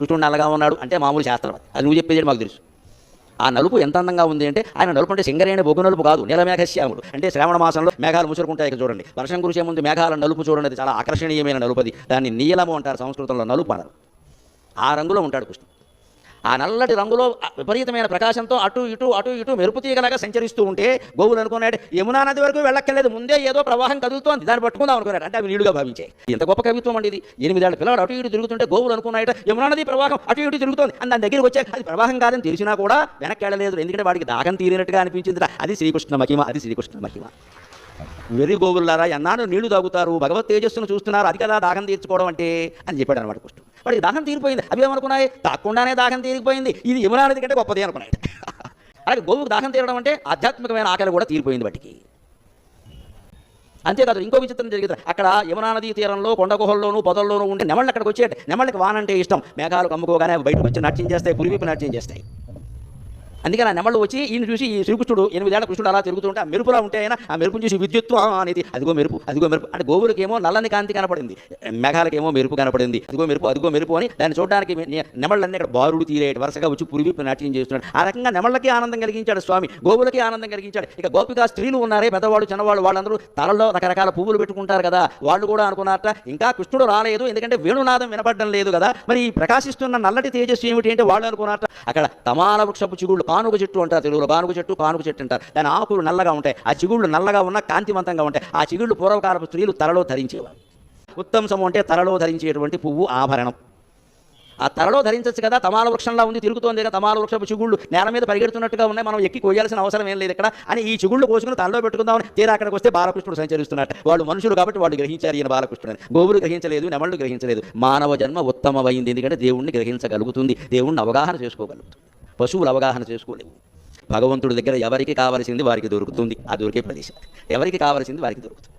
కృష్ణుడు నల్లగా ఉన్నాడు అంటే మామూలు శాస్త్రం అది. నువ్వు చెప్పేది మాకు తెలుసు. ఆ నలుపు ఎంత అందంగా ఉంది అంటే ఆయన నలుపు అంటే సింగరేణి బొగ్గు నలుపు కాదు నీలమేఘశ్యాముడు అంటే శ్రావణ మాసంలో మేఘాలు ముసురుకుంటాయి ఇక్కడ చూడండి. వర్షం కురిసే ముందు మేఘాల నలుపు చూడండి చాలా ఆకర్షణీయమైన నలుపది. దాన్ని నీలము అంటారు సంస్కృతంలో నలుపు అనరు. ఆ రంగులో ఉంటాడు కృష్ణుడు. ఆ నల్లటి రంగులో విపరీతమైన ప్రకాశంతో అటు ఇటు అటు ఇటు మెరుపు తీగలాగా సంచరిస్తూ ఉంటే గోవులు అనుకున్నాడు యమునా నది వరకు వెళ్ళక్కర్లేదు ముందే ఏదో ప్రవాహం కదులుతోంది దాన్ని పట్టుకుందాం అనుకున్నాడు. అంటే అవి నీళ్ళుగా భావించే. ఇంత గొప్ప కవిత్వం అండి ఇది. ఎనిమిదేళ్ళ పిల్లలు అటు ఇటు తిరుగుతుంటే గోవులు అనుకున్నాయట యమునా నది ప్రవాహం అటు ఇటు తిరుగుతోంది అని దాని దగ్గరికి వచ్చాక అది ప్రవాహం కాదని తెలిసినా కూడా వెనక్కి వెళ్ళలేదు. ఎందుకంటే వాడికి దాహం తీరినట్టుగా అనిపించింది అది శ్రీకృష్ణ మహిమ అది శ్రీకృష్ణ మహిమ. వెర్రి గోవులారా ఎన్నాడు నీళ్ళు తాగుతారు భగవత్ తేజస్సును చూస్తున్నారు అది కదా దాహం తీర్చుకోవడం అంటే అని చెప్పాడు అనమాట కృష్ణుడు వాడికి దాహం తీరిపోయింది. అవి ఏమనుకున్నాయి? తాకుండానే దాహం తీరిపోయింది. ఇది యమునా నది కంటే గొప్పది అనుకున్నాడు. అలాగే గోవుకు దాహం తీరడం అంటే ఆధ్యాత్మికమైన ఆకలి కూడా తీరిపోయింది వాటికి అంతేకాదు ఇంకో విచిత్రం జరిగింది. అక్కడ యమునా నదీ తీరంలో కొండ గుహల్లోనూ పొదల్లోనూ ఉంటే నెమళ్ళు అక్కడికి వచ్చేట నెమళ్ళకి వానంటే ఇష్టం. మేఘాలు కమ్ముకోగానే బయటకు వచ్చి నాట్యం చేస్తాయి పురివిపు నాట్యం చేస్తాయి. అందుకని ఆ నెమళ్ళు వచ్చి ఈయన చూసి ఈ శ్రీకృష్ణుడు ఎనిమిదేళ్ళ కృష్ణుడు అలా తిరుగుతుంటే ఆ మెరుపులా ఉంటే ఆయన ఆ మెరుపుని చూసి విద్యుత్తు అనేది అదిగో మెరుపు అదిగో మెరుపు. అంటే గోవులకేమో నల్లని కాంతి కనపడింది మేఘాలకేమో మెరుపు కనపడింది అదిగో మెరుపు అదిగో మెరుపు అని దాన్ని చూడడానికి నెమళ్ళన్నీ ఇక్కడ బారుడు తీరేటి వరుసగా వచ్చి పురివిప్పు నాట్యం చేస్తున్నాడు. ఆ రకంగా నెమళ్ళకి ఆనందం కలిగించాడు స్వామి గోవులకి ఆనందం కలిగించాడు. ఇక గోపికా స్త్రీలు ఉన్నారే పెద్దవాడు చిన్నవాడు వాళ్ళందరూ తలలో రకరకాల పువ్వులు పెట్టుకుంటారు కదా వాళ్ళు కూడా అనుకున్నారట ఇంకా కృష్ణుడు రాలేదు ఎందుకంటే వేణునాదం వినపడడం లేదు కదా మరి ఈ ప్రకాశిస్తున్న నల్లటి తేజస్సు ఏమిటి అంటే వాళ్ళు అనుకున్నారట అక్కడ తమాల వృక్షపు చిగుళ్ళు కానుక చెట్టు అంటారు తెలుగులో. కానుక చెట్టు కానుక చెట్టు అంటారు. దాని ఆకులు నల్లగా ఉంటాయి. ఆ చిగుళ్ళు నల్లగా ఉన్న కాంతివంతంగా ఉంటాయి. ఆ చిగుళ్ళు పూర్వకాలపు స్త్రీలు తలలో ధరించేవారు. ఉత్తంసం అంటే తలలో ధరించేటువంటి పువ్వు ఆభరణం. ఆ తలలో ధరించచ్చు కదా. తమాల వృక్షంలా ఉంది తిరుగుతోంది కదా. తమాల వృక్షపు చిగుళ్ళు నేల మీద పరిగెడుతున్నట్టుగా ఉన్నాయి. మనం ఎక్కి కొయ్యాల్సిన అవసరం ఏం లేదు ఇక్కడ. అని ఈ చిగుళ్ళు కోసుకుని తనలో పెట్టుకుందామని తీరా అక్కడికి వస్తే బాలకృష్ణుడు సంచరిస్తున్నట్టు వాళ్ళు మనుషులు కాబట్టి వాళ్ళు గ్రహించారు ఈయన బాలకృష్ణుడు గోవులు గ్రహించలేదు నెమళ్ళు గ్రహించలేదు. మానవ జన్మ ఉత్తమమైంది. ఎందుకంటే దేవుణ్ణి గ్రహించగలుగుతుంది. దేవుణ్ణి అవగాహన చేసుకోగలుగుతుంది. పశువులు అవగాహన చేసుకోలేవు భగవంతుడి దగ్గర ఎవరికి కావలసింది వారికి దొరుకుతుంది. ఆ దొరికే ప్రదేశం. ఎవరికి కావలసింది వారికి దొరుకుతుంది.